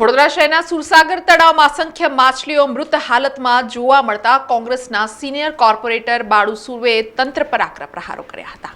વડોદરા શહેરના સુરસાગર તળાવમાં અસંખ્ય માછલીઓ મૃત હાલતમાં જોવા મળતા કોંગ્રેસના સિનિયર કોર્પોરેટર બાળુ સુર્વેએ તંત્ર પર આકરા પ્રહારો કર્યા હતા.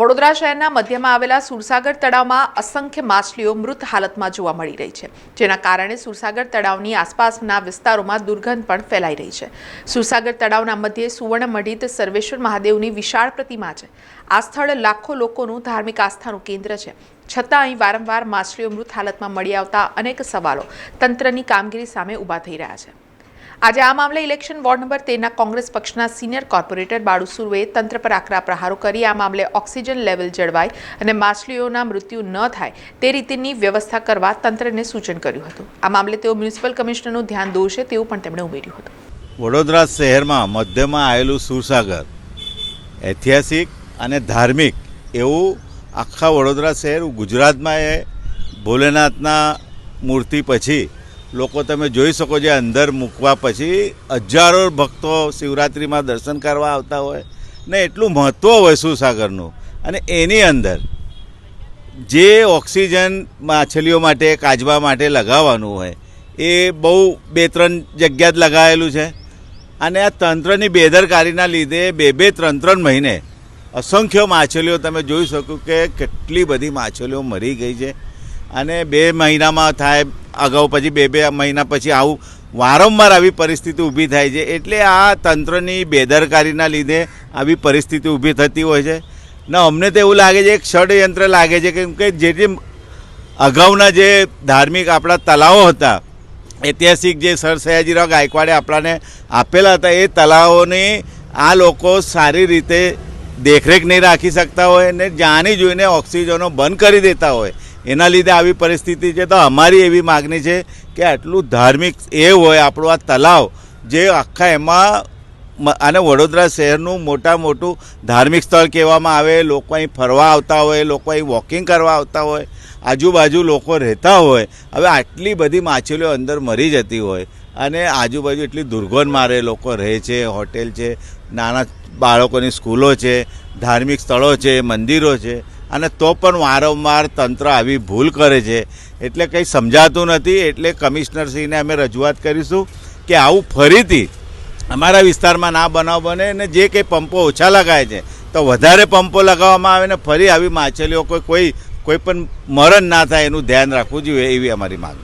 વડોદરા શહેરના મધ્યમાં આવેલા સુરસાગર તળાવમાં અસંખ્ય માછલીઓ મૃત હાલતમાં જોવા મળી રહી છે, જેના કારણે સુરસાગર તળાવની આસપાસના વિસ્તારોમાં દુર્ગંધ પણ ફેલાઈ રહી છે. સુરસાગર તળાવના મધ્યે સુવર્ણમઢિત સર્વેશ્વર મહાદેવની વિશાળ પ્રતિમા છે. આ સ્થળ લાખો લોકોનું ધાર્મિક આસ્થાનું કેન્દ્ર છે. છતાં અહીં વારંવાર માછલીઓ મૃત હાલતમાં મળી આવતા અનેક સવાલો તંત્રની કામગીરી સામે ઊભા થઈ રહ્યા છે. આજે આ મામલે ઇલેક્શન વોર્ડ નંબર તેરના કોંગ્રેસ પક્ષના સિનિયર કોર્પોરેટર બાળુ સુરવે તંત્ર પર આકરા પ્રહારો કરી. આ મામલે ઓક્સિજન લેવલ જળવાય અને માછલીઓના મૃત્યુ ન થાય તે રીતેની વ્યવસ્થા કરવા તંત્રને સૂચન કર્યું હતું. આ મામલે તેઓ મ્યુનિસિપલ કમિશનરનું ધ્યાન દોરશે તેવું પણ તેમણે ઉમેર્યું હતું. વડોદરા શહેરમાં મધ્યમાં આવેલું સુરસાગર ઐતિહાસિક અને ધાર્મિક એવું આખા વડોદરા શહેર, ગુજરાતમાં એ ભોલેનાથના મૂર્તિ પછી લોકો તમે જોઈ શકો છો અંદર મૂકવા પછી હજારો ભક્તો શિવરાત્રિમાં દર્શન કરવા આવતા હોય ને એટલું મહત્ત્વ હોય સુસાગરનું. અને એની અંદર જે ઓક્સિજન માછલીઓ માટે કાજવા માટે લગાવવાનું હોય, એ બહુ બે ત્રણ જગ્યા જ લગાવેલું છે. અને આ તંત્રની બેદરકારીના લીધે બે બે ત્રણ ત્રણ મહિને અસંખ્ય માછલીઓ તમે જોઈ શકો કે કેટલી બધી માછલીઓ મરી ગઈ છે. અને બે મહિનામાં થાય, અગાઉ પછી બે બે મહિના પછી આવું વારંવાર આવી પરિસ્થિતિ ઊભી થાય છે. એટલે આ તંત્રની બેદરકારીના લીધે આવી પરિસ્થિતિ ઊભી થતી હોય છે. ને અમને તો એવું લાગે છે, એક ષડયંત્ર લાગે છે, કેમ કે જે અગાઉના જે ધાર્મિક આપણા તલાવો હતા, ઐતિહાસિક જે સર સયાજીરાવ ગાયકવાડે આપણાને આપેલા હતા, એ તલાવોની આ લોકો સારી રીતે દેખરેખ નહીં રાખી શકતા હોય ને જાણી જોઈને ઓક્સિજનો બંધ કરી દેતા હોય. એના લીધે આવી પરિસ્થિતિ છે. તો અમારી એવી માગણી છે કે આટલું ધાર્મિક એ હોય, આપણું આ તલાવ, જે આખા એમાં અને વડોદરા શહેરનું મોટા મોટું ધાર્મિક સ્થળ કહેવામાં આવે, લોકો અહીં ફરવા આવતા હોય, લોકો અહીં વોકિંગ કરવા આવતા હોય, આજુબાજુ લોકો રહેતા હોય, હવે આટલી બધી માછલીઓ અંદર મરી જતી હોય અને આજુબાજુ એટલી દુર્ગંધ મારે લોકો રહે છે, હોટેલ છે, નાના બાળકોની સ્કૂલો છે, ધાર્મિક સ્થળો છે, મંદિરો છે અને તો પણ વારંવાર તંત્ર આવી ભૂલ કરે છે. એટલે કંઈ સમજાતું નથી. એટલે કમિશનરશ્રીને અમે રજૂઆત કરીશું કે આવું ફરીથી અમારા વિસ્તારમાં ના બનાવ બને અને જે કંઈ પંપો ઓછા લગાય છે, તો વધારે પંપો લગાવવામાં આવે ને ફરી આવી માછલીઓ કોઈ કોઈ કોઈ પણ મરણ ના થાય એનું ધ્યાન રાખવું જોઈએ એવી અમારી માગણી